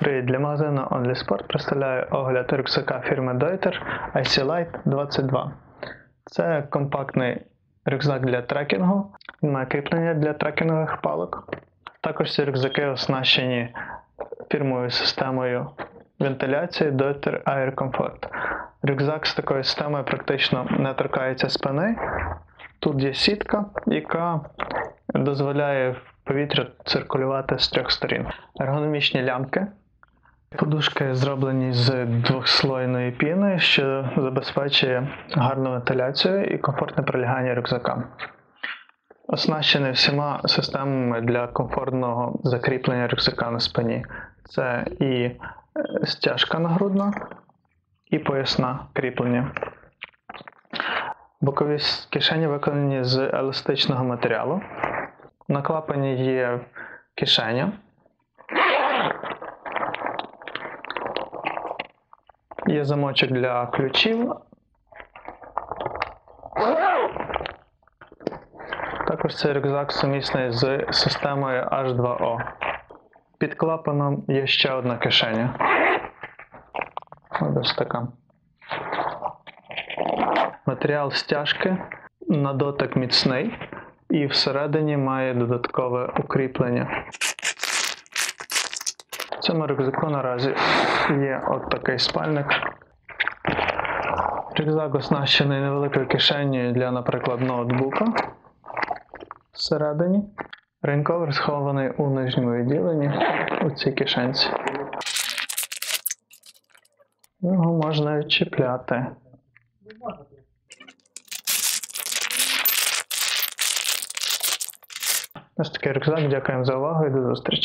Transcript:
Привіт, для магазину Only Sport представляю огляд рюкзака фірми Deuter IC Light 22. Це компактний рюкзак для трекінгу. Він має кріплення для трекінгових палок. Також ці рюкзаки оснащені фірмовою системою вентиляції Deuter Air Comfort. Рюкзак з такою системою практично не торкається спини. Тут є сітка, яка дозволяє повітря циркулювати з трьох сторін. Ергономічні лямки. Подушки зроблені з двохслойної піни, що забезпечує гарну вентиляцію і комфортне прилягання рюкзака. Оснащений всіма системами для комфортного закріплення рюкзака на спині. Це і е, стяжка нагрудна, і поясна кріплення. Бокові кишені виконані з еластичного матеріалу. На клапані є кишеня. Є замочок для ключів. Також цей рюкзак сумісний з системою H2O. Під клапаном є ще одна кишеня. Ось така. Матеріал стяжки на дотик міцний і всередині має додаткове укріплення. В цьому рюкзаку наразі є от такий спальник. Рюкзак оснащений невеликою кишенею для, наприклад, ноутбука всередині. Рейнковер схований у нижньому відділенні у цій кишенці. Його можна відчіпляти. Ось такий рюкзак. Дякуємо за увагу і до зустрічі.